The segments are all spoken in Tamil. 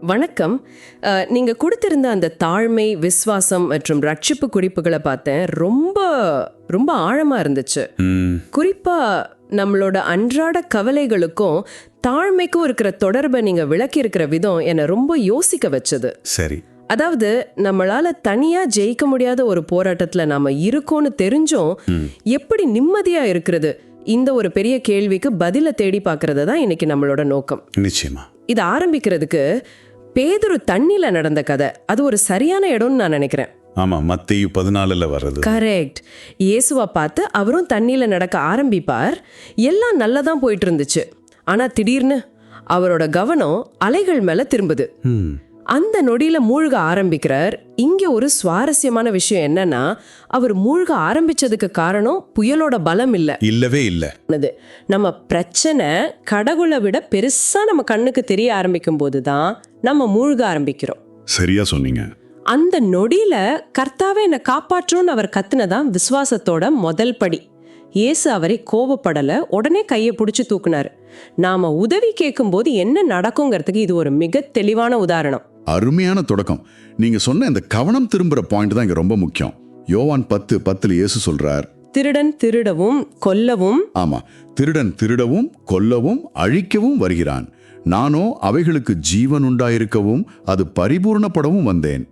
வணக்கம். அஹ், நீங்க கொடுத்திருந்த அந்த தாழ்மை விசுவாசம் மற்றும் ரட்சிப்பு குறிப்புகளை பார்த்தேன். ரொம்ப ரொம்ப ஆழமா இருந்துச்சு. ம், குறிப்பா நம்மளோட அன்றாட கவலைகளுக்கும் தாழ்மைக்கும் இருக்கிற தொடர்பை நீங்க விளக்கி இருக்கிற விதம் என்னை ரொம்ப யோசிக்க வச்சது. சரி. அதாவது நம்மளால தனியா ஜெயிக்க முடியாத ஒரு போராட்டத்துல நாம இருக்கோம்னு தெரிஞ்சும் எப்படி நிம்மதியா இருக்கிறது? இந்த ஒரு பெரிய கேள்விக்கு பதில தேடி பார்க்கறது தான் இன்னைக்கு நம்மளோட நோக்கம். நிச்சயமா. இது ஆரம்பிக்கிறதுக்கு பேதுரு தண்ணில நடந்த கதை. அது ஒரு சரியான இடம்னு நான் நினைக்கிறேன். ஆமா மத்தேயு பதினாலுல வர்றது. கரெக்ட். இயேசுவை பார்த்து அவரும் தண்ணியில நடக்க ஆரம்பிப்பார். எல்லாம் நல்லதான் போயிட்டு இருந்துச்சு. ஆனா திடீர்னு அவரோட கவனம் அலைகள் மேல திரும்புது. அந்த நொடியில மூழ்க ஆரம்பிக்கிறார். இங்க ஒரு சுவாரஸ்யமான விஷயம் என்னன்னா அவர் மூழ்க ஆரம்பிச்சதுக்கு காரணம் புயலோட பலம் இல்ல. இல்லவே இல்ல. நம்ம பிரச்சனை கடவுளை விட பெருசா நம்ம கண்ணுக்கு தெரிய ஆரம்பிக்கும் போதுதான் நம்ம மூழ்க ஆரம்பிக்கிறோம். சரியா சொன்னீங்க. அந்த நொடியில கர்த்தாவே என்னை காப்பாற்றும்னு அவர் கத்துனதான் விசுவாசத்தோட முதல் படி. இயேசு அவரை கோபப்படல உடனே கையை பிடிச்சு தூக்குனாரு. நாம உதவி கேட்கும்போது என்ன நடக்குங்கிறதுக்கு இது ஒரு மிக தெளிவான உதாரணம். அருமையான தொடக்கம். நீங்க சொன்ன இந்த கவனம் திரும்புற பாயிண்ட் தான் இங்க ரொம்ப முக்கியம். யோவான் பத்து பத்துல இயேசு சொல்றார். திருடன் திருடவும் கொல்லவும். ஆமா. திருடன் திருடவும் கொல்லவும் அழிக்கவும் வருகிறான். நானோ அவைகளுக்கு ஜீவன் உண்டாயிருக்கவும் அது பரிபூர்ணப்படவும் வந்தேன்.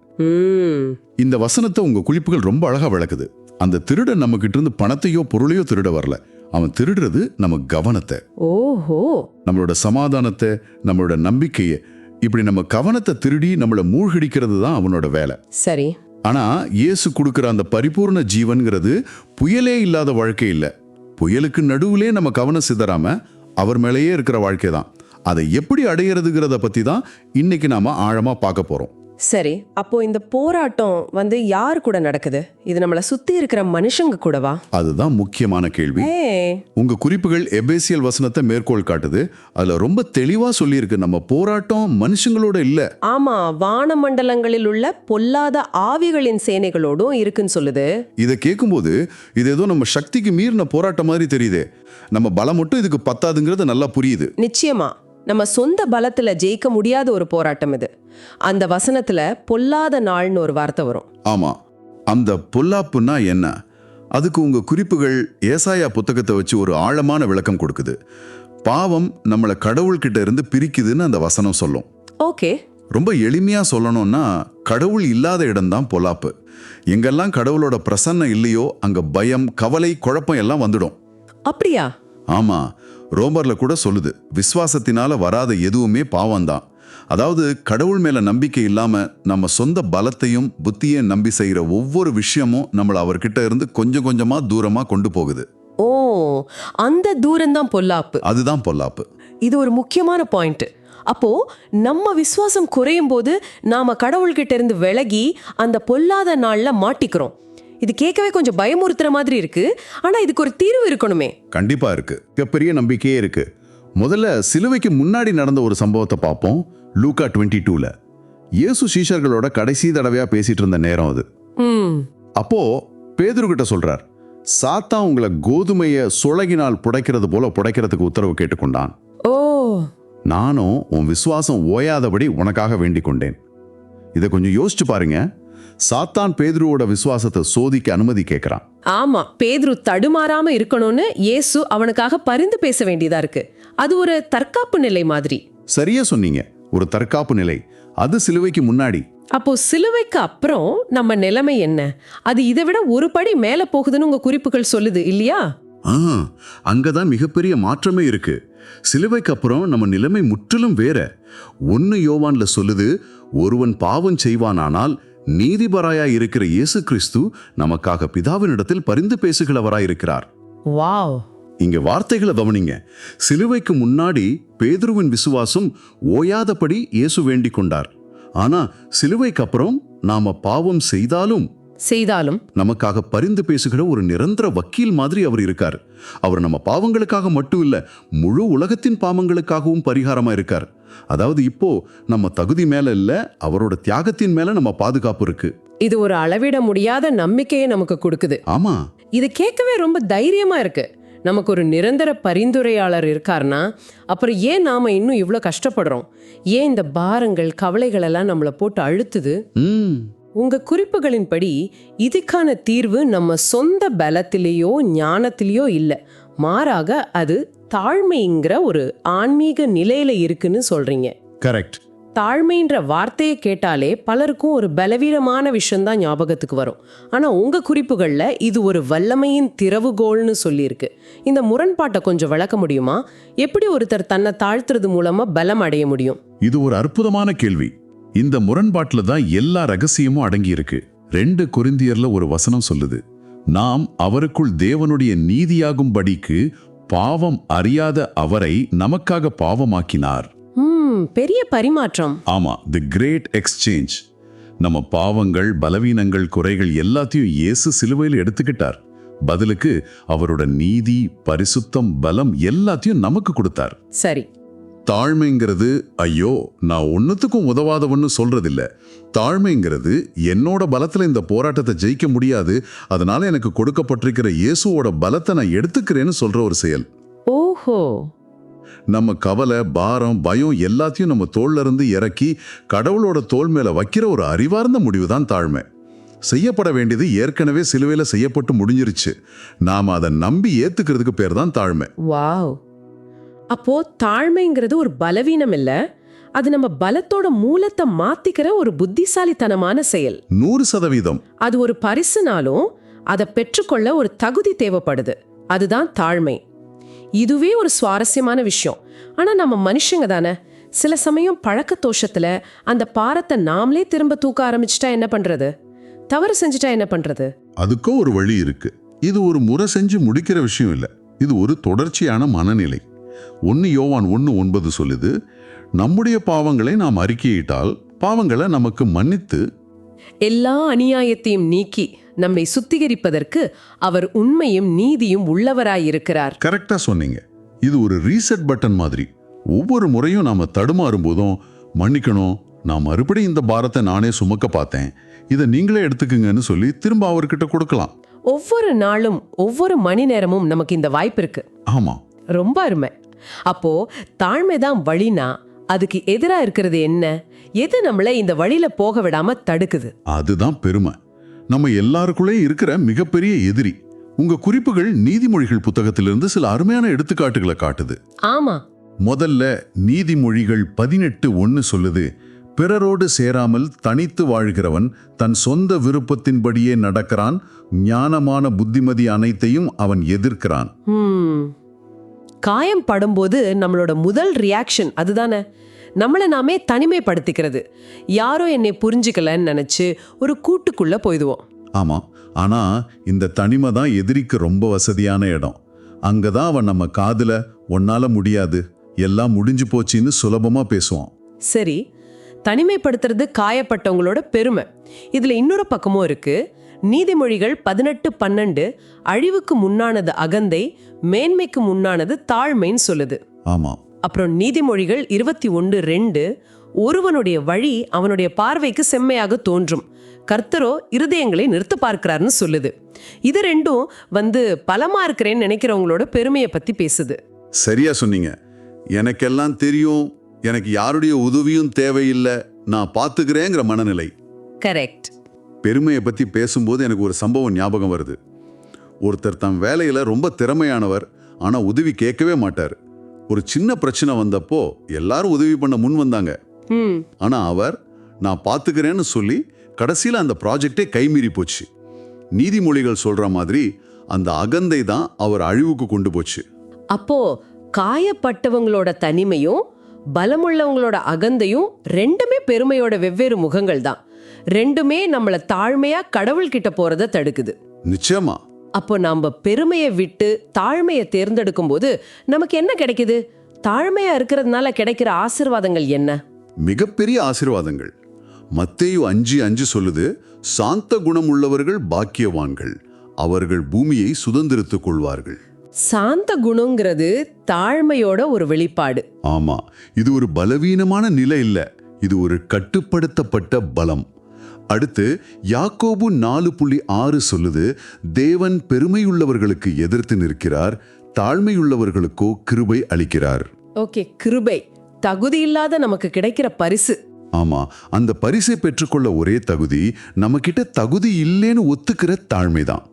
இந்த வசனத்தை உங்க குறிப்புகள் ரொம்ப அழகா விளக்குது. அந்த திருடன் நம்ம கிட்ட இருந்து பணத்தையோ பொருளையோ திருட வரல. அவன் திருடுறது நம்ம கவனத்தை. ஓஹோ. நம்மளோட சமாதானத்தை நம்மளோட நம்பிக்கையை இப்படி நம்ம கவனத்தை திருடி நம்மளை மூழ்கடிக்கிறது தான் அவனோட வேலை. சரி. ஆனா இயேசு கொடுக்கிற அந்த பரிபூர்ண ஜீவன்கிறது புயலே இல்லாத வாழ்க்கை இல்ல. புயலுக்கு நடுவுலே நம்ம கவனம் சிதறாம அவர் மேலேயே இருக்கிற வாழ்க்கை தான். அதை எப்படி அடையிறதுங்கிறத பத்தி தான் இன்னைக்கு நாம ஆழமா பார்க்க போறோம். சரி அப்போ இந்த போராட்டம் வந்து யார் கூட நடக்குது? இது நம்மளை சுத்தி இருக்கிற மனுஷங்க கூடவா? அதுதான் முக்கியமான கேள்வி. உங்க குறிப்புகள் எபேசியல் வசனத்தை மேற்கோள் காட்டுது. அதுல ரொம்ப தெளிவா சொல்லியிருக்கு நம்ம போராட்டம் மனுஷங்களோட இல்ல. ஆமா வானமண்டலங்களில் உள்ள பொல்லாத ஆவிகளின் சேனைகளோடும் இருக்குன்னு சொல்லுது. இதை கேட்கும்போது இது ஏதோ நம்ம சக்திக்கு மீறின போராட்டம் மாதிரி தெரியுதே. நம்ம பலம் மட்டும் இதுக்கு பத்தாதுங்கிறது நல்லா புரியுது. நிச்சயமா. நம்ம சொந்த பலத்துல ஜெயிக்க முடியாத ஒரு போராட்டம் இது. அந்த வசனத்துல பொல்லாத நாள்னு ஒரு வார்த்தை வரும். ஆமா. அந்த பொல்லாப்புன்னா என்ன? அதுக்கு உங்க குறிப்புகள் ஏசாயா புத்தகத்தை வச்சு ஒரு ஆழமான விளக்கம் கொடுக்குது. பாவம் நம்மளை கடவுள்கிட்ட இருந்து பிரிக்குதுன்னு அந்த வசனம் சொல்லும். ஓகே. ரொம்ப எளிமையா சொல்லணும்னா கடவுள் இல்லாத இடம்தான் பொல்லாப்பு. எங்கெல்லாம் கடவுளோட பிரசன்னம் இல்லையோ அங்க பயம் கவலை குழப்பம் எல்லாம் வந்துடும். அப்படியா? ஆமா. ரோமர்ல கூட சொல்லுது விசுவாசத்தினால வராத எதுவுமே பாவம்தான். அதாவது கடவுள் மேல நம்பிக்கை இல்லாம நம்ம சொந்த பலத்தையும் புத்தியையும் நம்பி செய்யற ஒவ்வொரு விஷயமும் நம்மள அவர்கிட்ட இருந்து கொஞ்சம் கொஞ்சமா தூரமா கொண்டு போகுது. ஓ அந்த தூரம்தான் பொல்லாப்பு. அதுதான் பொல்லாப்பு. இது ஒரு முக்கியமான பாயிண்ட். அப்போ நம்ம விசுவாசம் குறையும் போது நாம கடவுள்கிட்ட இருந்து விலகி அந்த பொல்லாத நாள்ல மாட்டிக்கிறோம். இது கேட்கவே கொஞ்சம் பயமுறுத்துற மாதிரி இருக்கு. ஆனா இதுக்கு ஒரு தீர்வு இருக்கணுமே. கண்டிப்பா இருக்கு. மிகப்பெரிய நம்பிக்கையே இருக்கு. முதல்ல சிலுவைக்கு முன்னாடி நடந்த ஒரு சம்பவத்தை பார்ப்போம். லூக்கா டுவெண்ட்டி டூல. இயேசு சீஷர்களோட கடைசி தடவையா பேசிட்டு இருந்த நேரம் அது. ம். அப்போ பேதுருகிட்ட சொல்றார் சாத்தான் உங்களை கோதுமைய சுழகினால் புடைக்கிறது போல புடைக்கிறதுக்கு உத்தரவு கேட்டுக்கொண்டான். ஓ. நானும் உன் விசுவாசம் ஓயாதபடி உனக்காக வேண்டிக் கொண்டேன் இதை கொஞ்சம் யோசிச்சு பாருங்க. சாத்தான் பேதுருவோட விசுவாசத்தை சோதிக்க அனுமதி கேட்கிறான் ஆமா பேதுரு தடுமாறாம இருக்கணும்னு இயேசு அவனுக்காக பரிந்து பேச வேண்டியதா இருக்கு. அது ஒரு தற்காப்பு நிலை மாதிரி. சரியா சொன்னீங்க. ஒரு தற்காப்பு நிலை. அது சிலுவைக்கு முன்னாடி. அப்போ சிலுவைக்கு அப்புறம் நம்ம நிலைமை என்ன? அது இதை விட ஒரு படி மேல போகுதுன்னு உங்க குறிப்புகள் சொல்லுது இல்லையா? ஆ அங்கதான் மிகப்பெரிய மாற்றமே இருக்கு. சிலுவைக்கு அப்புறம் நம்ம நிலைமை முற்றிலும் வேற. ஒன்னு யோவான்ல சொல்லுது ஒருவன் பாவம் செய்வானானால் நீதிபராயா இருக்கிற இயேசு கிறிஸ்து நமக்காக பிதாவினிடத்தில் பரிந்து பேசுகிறவராய் இருக்கிறார் வாவ். இங்க வார்த்தைகளை கவனிங்க. சிலுவைக்கு முன்னாடி பேதுருவின் விசுவாசம் ஓயாதபடி இயேசு வேண்டிக் கொண்டார். ஆனா சிலுவைக்கு அப்புறம் நாம பாவம் செய்தாலும் செய்தாலும் நமக்காக பரிந்து பேசுகிற ஒரு நிரந்தர வக்கீல் மாதிரி அவர் இருக்கார். அவர் நம்ம பாவங்களுக்காக மட்டும் இல்ல முழு உலகத்தின் பாவங்களுக்காகவும் பரிகாரமா இருக்கார். அதாவது இப்போ நம்ம தகுதி மேல இல்ல அவரோட தியாகத்தின் மேல நம்ம பாதுகாப்பு இருக்கு. இது ஒரு அளவிட முடியாத நம்பிக்கையை நமக்கு கொடுக்குது. ஆமா. இது கேட்கவே ரொம்ப தைரியமா இருக்கு. நமக்கு ஒரு நிரந்தர பரிந்துரையாளர் இருக்கார்னா அப்புறம் ஏன் நாம இன்னும் இவ்வளோ கஷ்டப்படுறோம்? ஏன் இந்த பாரங்கள் கவலைகள் எல்லாம் நம்மளை போட்டு அழுத்துது? உங்க குறிப்புகளின்படி இதுக்கான தீர்வு நம்ம சொந்த பலத்திலேயோ ஞானத்திலேயோ இல்லை. மாறாக அது தாழ்மைங்கிற ஒரு ஆன்மீக நிலையில இருக்குன்னு சொல்றீங்க. கரெக்ட் தாழ்மைன்ற வார்த்தையை கேட்டாலே பலருக்கும் ஒரு பலவீனமான விஷயம்தான் ஞாபகத்துக்கு வரும். ஆனா உங்க குறிப்புகள்ல இது ஒரு வல்லமையின் திறவுகோல்னு சொல்லியிருக்கு. இந்த முரண்பாட்டை கொஞ்சம் விளக்க முடியுமா? எப்படி ஒருத்தர் தன்னை தாழ்த்துறது மூலமா பலம் அடைய முடியும்? இது ஒரு அற்புதமான கேள்வி. இந்த முரண்பாட்டுல தான் எல்லா ரகசியமும் அடங்கி இருக்கு ரெண்டு கொரிந்தியர்ல ஒரு வசனம் சொல்லுது. நாம் அவருக்குள் தேவனுடைய நீதியாகும்படிக்கு பாவம் அறியாத அவரை நமக்காக பாவமாக்கினார். பெரிய பரிமாற்றம். ஆமா தி கிரேட் எக்ஸ்சேஞ்ச் நம்ம பாவங்கள் பலவீனங்கள் குறைகள் எல்லாத்தையும் இயேசு சிலுவையில் எடுத்துக்கிட்டார். பதிலுக்கு அவரோட நீதி பரிசுத்தம் பலம் எல்லாத்தையும் நமக்கு கொடுத்தார். சரி தாழ்மைங்கிறது ஐயோ நான் ஒன்னுத்துக்கும் உதவாதவன்னு சொல்றதில்ல. தாழ்மைங்கிறது என்னோட பலத்துல இந்த போராட்டத்தை ஜெயிக்க முடியாது. அதனால எனக்கு கொடுக்கப்பட்டிருக்கிற இயேசுவோட பலத்தை நான் எடுத்துக்கிறேன்னு சொல்ற ஒரு செயல். ஓஹோ. நம்ம கவலை பாரம் பயம் எல்லாத்தையும் நம்ம தோல்ல இருந்து இறக்கி கடவுளோட தோல் மேல வைக்கிற ஒரு அறிவார்ந்த முடிவு தான் தாழ்மை. செய்யப்பட வேண்டியது ஏற்கனவே சிலுவையில செய்யப்பட்டு முடிஞ்சிருச்சு. நாம அதை நம்பி ஏத்துக்கிறதுக்கு பேர் தான் தாழ்மை. வாவ். அப்போ தாழ்மைங்கிறது ஒரு பலவீனம் இல்ல. அது நம்ம பலத்தோட மூலத்தை மாத்திக்கிற ஒரு புத்திசாலித்தனமான செயல். நூறு சதவீதம். அது ஒரு பரிசுனாலும் அதை பெற்றுக்கொள்ள ஒரு தகுதி தேவைப்படுது. அதுதான் தாழ்மை. இதுவே ஒரு சுவாரஸ்யமான விஷயம். ஆனா நம்ம மனுஷங்க தானே. சில சமயம் பழக்க தோஷத்துல அந்த பாரத்தை நாமளே திரும்ப தூக்க ஆரம்பிச்சிட்டா என்ன பண்றது? தவறு செஞ்சுட்டா என்ன பண்றது? அதுக்கும் ஒரு வழி இருக்கு. இது ஒரு முறை செஞ்சு முடிக்கிற விஷயம் இல்லை. இது ஒரு தொடர்ச்சியான மனநிலை. ஒன்று யோவான் ஒன்று ஒன்பது சொல்லுது நம்முடைய பாவங்களை நாம் அறிக்கையிட்டால் பாவங்களை நமக்கு மன்னித்து எல்லா அநியாயத்தையும் நீக்கி நம்மை சுத்திகரிப்பதற்கு அவர் உண்மையும் நீதியும் உள்ளவராயிருக்கிறார். கரெக்டா சொன்னீங்க. இது ஒரு ரீசெட் பட்டன் மாதிரி. ஒவ்வொரு முறையும் நாம தடுமாறும் போதும் மன்னிக்கணும் நான் மறுபடியும் இந்த பாரத்தை நானே சுமக்க பார்த்தேன். இதை நீங்களே எடுத்துக்குங்கன்னு சொல்லி திரும்ப அவர்கிட்ட கொடுக்கலாம். ஒவ்வொரு நாளும் ஒவ்வொரு மணி நேரமும் நமக்கு இந்த வாய்ப்பு இருக்கு. ஆமா. ரொம்ப அருமை. அப்போ தாழ்மைதான் வழினா அதுக்கு எதிரா இருக்கிறது என்ன? எது நம்மளை இந்த வழியில போக விடாம தடுக்குது? அதுதான் பெருமை. நம்ம எல்லாருக்குள்ளே இருக்கிற மிகப்பெரிய எதிரி. உங்க குறிப்புகள் நீதிமொழிகள் புத்தகத்திலிருந்து சில அருமையான எடுத்துக்காட்டுகளை காட்டுது. ஆமா. முதல்ல நீதிமொழிகள் பதினெட்டு ஒன்னு சொல்லுது பிறரோடு சேராமல் தனித்து வாழ்கிறவன் தன் சொந்த விருப்பத்தின்படியே நடக்கிறான் ஞானமான புத்திமதி அனைத்தையும் அவன் எதிர்க்கிறான். காயம் படும்போது நம்மளோட முதல் ரியாக்ஷன் அதுதானே? நம்மளை நாமே தனிமைப்படுத்திக்கிறது. யாரோ என்னை புரிஞ்சுக்கலன்னு நினைச்சு ஒரு கூட்டுக்குள்ள போயிடுவோம். ஆமா ஆனா இந்த தனிமை தான் எதிரிக்கு ரொம்ப வசதியான இடம். அங்கதான் அவன் நம்ம காதுல ஒன்னால முடியாது எல்லாம் முடிஞ்சு போச்சுன்னு சுலபமா பேசுவான். சரி தனிமைப்படுத்துறது காயப்பட்டவங்களோட பெருமை. இதுல இன்னொரு பக்கமும் இருக்கு. நீதிமொழிகள் பதினெட்டு பன்னெண்டு அழிவுக்கு முன்னானது அகந்தை மேன்மைக்கு முன்னானது தாழ்மைன்னு சொல்லுது. ஆமா. அப்புறம் நீதிமொழிகள் இருபத்தி ஒன்று ரெண்டு ஒருவனுடைய வழி அவனுடைய பார்வைக்கு செம்மையாக தோன்றும். கர்த்தரோ இருதயங்களை நிறுத்த பார்க்கிறாருன்னு சொல்லுது. இது ரெண்டும் வந்து பலமா இருக்கிறேன்னு நினைக்கிறவங்களோட பெருமையை பத்தி பேசுது. சரியா சொன்னீங்க. எனக்கெல்லாம் தெரியும் எனக்கு யாருடைய உதவியும் தேவையில்லை நான் பார்த்துக்கிறேங்கிற மனநிலை. கரெக்ட் பெருமையை பற்றி பேசும்போது எனக்கு ஒரு சம்பவம் ஞாபகம் வருது. ஒருத்தர் தம் வேலையில் ரொம்ப திறமையானவர் ஆனால் உதவி கேட்கவே மாட்டார். ஒரு சின்ன பிரச்சனை வந்தப்போ எல்லாரும் உதவி பண்ண முன் வந்தாங்க. ஆனால் அவர் நான் பார்த்துக்கிறேன்னு சொல்லி கடைசியில் அந்த ப்ராஜெக்டே கைமீறி போச்சு. நீதிமொழிகள் சொல்கிற மாதிரி அந்த அகந்தை தான் அவர் அழிவுக்கு கொண்டு போச்சு. அப்போ காயப்பட்டவங்களோட தனிமையும் பலமுள்ளவங்களோட அகந்தையும் ரெண்டுமே பெருமையோட வெவ்வேறு முகங்கள் தான். ரெண்டுமே நம்மள தாழ்மையா கடவுள்கிட்ட போறத தடுக்குது. நிச்சயமா. அப்போ நாம பெருமையை விட்டு தாழ்மையை தேர்ந்தெடுக்கும் போது நமக்கு என்ன கிடைக்குது? தாழ்மையா இருக்கிறதுனால கிடைக்கிற ஆசீர்வாதங்கள் என்ன? மிகப்பெரிய ஆசீர்வாதங்கள். மத்தேயு அஞ்சு அஞ்சு சொல்லுது சாந்த குணம் உள்ளவர்கள் பாக்கியவான்கள் அவர்கள் பூமியை சுதந்திரித்துக் கொள்வார்கள். சாந்த குணங்கிறது தாழ்மையோட ஒரு வெளிப்பாடு. ஆமா இது ஒரு பலவீனமான நிலை இல்ல இது ஒரு கட்டுப்படுத்தப்பட்ட பலம். அடுத்து யாக்கோபு நாலு புள்ளி ஆறு சொல்லுது தேவன் பெருமையுள்ளவர்களுக்கு எதிர்த்து நிற்கிறார் தாழ்மையுள்ளவர்களுக்கோ கிருபை அளிக்கிறார். ஓகே கிருபை. தகுதி இல்லாத நமக்கு கிடைக்கிற பரிசு. ஆமா அந்த பரிசை பெற்றுக்கொள்ள ஒரே தகுதி நம்மகிட்ட தகுதி இல்லேன்னு ஒத்துக்கிற தாழ்மைதான்.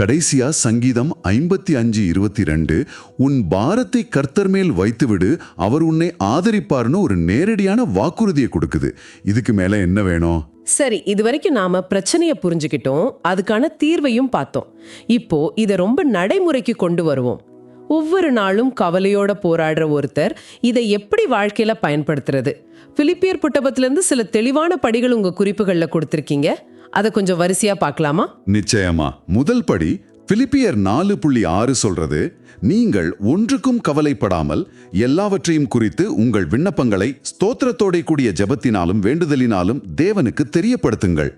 கடைசியா சங்கீதம் ஐம்பத்தி அஞ்சு இருபத்தி ரெண்டு உன் பாரத்தை கர்த்தர் மேல் வைத்துவிடு அவர் உன்னை ஆதரிப்பார்னு ஒரு நேரடியான வாக்குறுதியை கொடுக்குது. இதுக்கு மேல என்ன வேணும்? சரி இதுவரைக்கும் நாம பிரச்சனையை புரிஞ்சுக்கிட்டோம் அதுக்கான தீர்வையும் பார்த்தோம். இப்போ இதை ரொம்ப நடைமுறைக்கு கொண்டு வருவோம். ஒவ்வொரு நாளும் கவலையோட போராடுற ஒருத்தர் இதை எப்படி வாழ்க்கையில பயன்படுத்துறது? பிலிப்பியர் புட்டபத்திலிருந்து சில தெளிவான படிகள் உங்க குறிப்புகள்ல கொடுத்திருக்கீங்க. அதை கொஞ்சம் வரிசையா பார்க்கலாமா? நிச்சயமா. முதல் படி பிலிப்பியர் நாலு புள்ளி ஆறு சொல்றது நீங்கள் ஒன்றுக்கும் கவலைப்படாமல் எல்லாவற்றையும் குறித்து உங்கள் விண்ணப்பங்களை ஸ்தோத்திரத்தோட கூடிய ஜெபத்தினாலும் வேண்டுதலினாலும் தேவனுக்கு தெரியப்படுத்துங்கள்.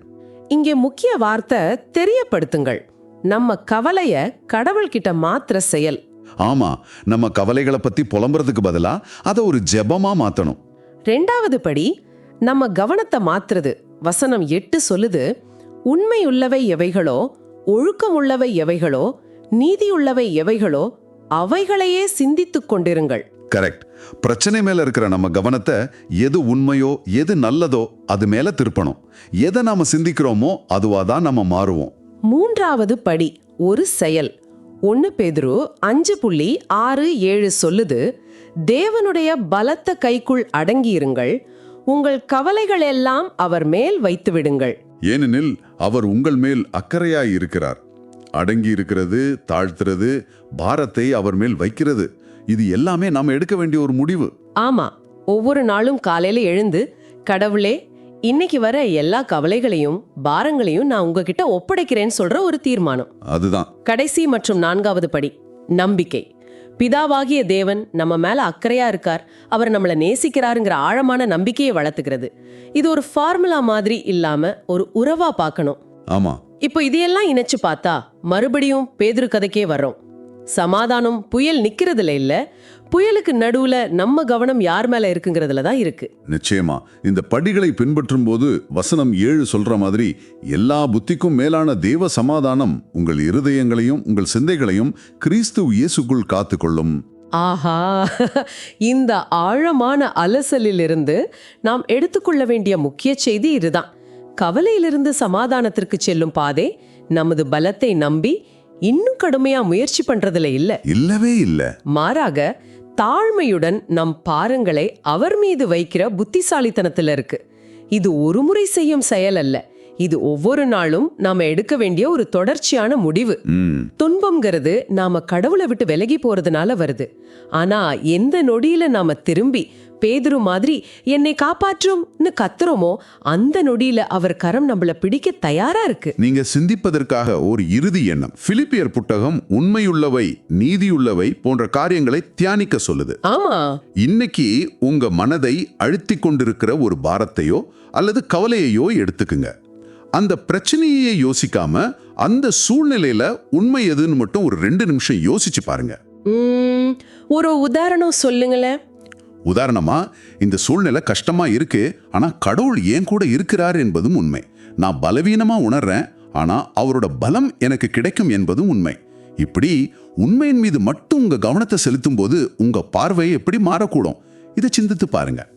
இங்கே முக்கிய வார்த்தை தெரியப்படுத்துங்கள். நம்ம கவலைய கடவுள்கிட்ட மாத்திர செயல். ஆமா நம்ம கவலைகளை பத்தி புலம்புறதுக்கு பதிலா அதை ஒரு ஜெபமா மாத்தணும். ரெண்டாவது படி நம்ம கவனத்தை மாத்துறது. வசனம் எட்டு சொல்லுது உண்மையுள்ளவை எவைகளோ ஒழுக்கமுள்ளவை எவைகளோ நீதியுள்ளவை எவைகளோ அவைகளையே சிந்தித்துக் கொண்டிருங்கள். கரெக்ட் பிரச்சனை மேல இருக்கிற நம்ம கவனத்தை எது உண்மையோ எது நல்லதோ அது மேல திருப்பணும். எதை நாம சிந்திக்கிறோமோ அதுவா தான் நம்ம மாறுவோம். மூன்றாவது படி ஒரு செயல். ஒன்னு பேதுரு அஞ்சு புள்ளி ஆறு ஏழு சொல்லுது தேவனுடைய பலத்த கைக்குள் அடங்கியிருங்கள். உங்கள் கவலைகள் எல்லாம் அவர் மேல் வைத்து விடுங்கள் ஏனெனில் அவர் உங்கள் மேல் அக்கறையாய் இருக்கிறார். அடங்கி இருக்கிறது தாழ்த்துறது பாரத்தை அவர் மேல் வைக்கிறது. இது எல்லாமே நாம எடுக்க வேண்டிய ஒரு முடிவு. ஆமா ஒவ்வொரு நாளும் காலையில எழுந்து கடவுளே இன்னைக்கு வர எல்லா கவலைகளையும் பாரங்களையும் நான் உங்ககிட்ட ஒப்படைக்கிறேன்னு சொல்ற ஒரு தீர்மானம். அதுதான். கடைசி மற்றும் நான்காவது படி நம்பிக்கை. பிதாவாகிய தேவன் நம்ம மேல அக்கறையா இருக்கார். அவர் நம்மளை நேசிக்கிறாருங்கிற ஆழமான நம்பிக்கையை வளர்த்துக்கிறது. இது ஒரு ஃபார்முலா மாதிரி இல்லாம ஒரு உறவா பார்க்கணும். ஆமா. இப்போ இதையெல்லாம் இணைச்சு பார்த்தா மறுபடியும் பேதுரு கதைக்கே வர்றோம். சமாதானம் புயல் நிக்கிறதுல இல்ல. புயலுக்கு நடுவுல நம்ம கவனம் யார் மேல இருக்குங்கிறதுல தான் இருக்கு. நிச்சயமா. இந்த படிகளை பின்பற்றும் போது வசனம் ஏழு சொல்ற மாதிரி எல்லா புத்திக்கும் மேலான தேவ சமாதானம் உங்கள் இருதயங்களையும் உங்கள் சிந்தைகளையும் கிறிஸ்து இயேசுக்குள் காத்துக்கொள்ளும். ஆஹா. இந்த ஆழமான அலசலிலிருந்து நாம் எடுத்துக்கொள்ள வேண்டிய முக்கிய செய்தி இதுதான். கவலையிலிருந்து சமாதானத்திற்கு செல்லும் பாதை நமது பலத்தை நம்பி இன்னும் கடுமையா முயற்சி பண்றதுல இல்ல. இல்லவே இல்ல. மாறாக தாழ்மையுடன் நம் பாரங்களை அவர் மீது வைக்கிற புத்திசாலித்தனத்துல இருக்கு. இது ஒரு முறை செய்யும் செயல் அல்ல. இது ஒவ்வொரு நாளும் நாம எடுக்க வேண்டிய ஒரு தொடர்ச்சியான முடிவு. துன்பம்ங்கிறது நாம கடவுளை விட்டு விலகி போறதுனால வருது. ஆனா எந்த நொடியில நாம திரும்பி பேதுரு மாதிரி என்னை காப்பாற்றும்னு கத்துறோமோ அந்த நொடியில அவர் கரம் நம்மள பிடிக்க தயாரா இருக்கு. நீங்க சிந்திப்பதற்காக ஒரு இறுதி எண்ணம். பிலிப்பியர் புத்தகம் உண்மையுள்ளவை நீதியுள்ளவை போன்ற காரியங்களை தியானிக்க சொல்லுது. ஆமா. இன்னைக்கு உங்க மனதை அழுத்திக் கொண்டிருக்கிற ஒரு பாரத்தையோ அல்லது கவலையையோ எடுத்துக்குங்க. அந்த பிரச்சனையே யோசிக்காம அந்த சூழ்நிலையில உண்மை எதுன்னு மட்டும் ஒரு ரெண்டு நிமிஷம் யோசிச்சு பாருங்க. ஒரு உதாரணம் சொல்லுங்களேன். உதாரணமா இந்த சூழ்நிலை கஷ்டமா இருக்கு ஆனா கடவுள் ஏன் கூட இருக்கிறார் என்பதும் உண்மை. நான் பலவீனமா உணர்றேன் ஆனா அவரோட பலம் எனக்கு கிடைக்கும் என்பதும் உண்மை. இப்படி உண்மையின் மீது மட்டும் உங்க கவனத்தை செலுத்தும் போது உங்க பார்வை எப்படி மாறக்கூடும்? இதை சிந்தித்து பாருங்க.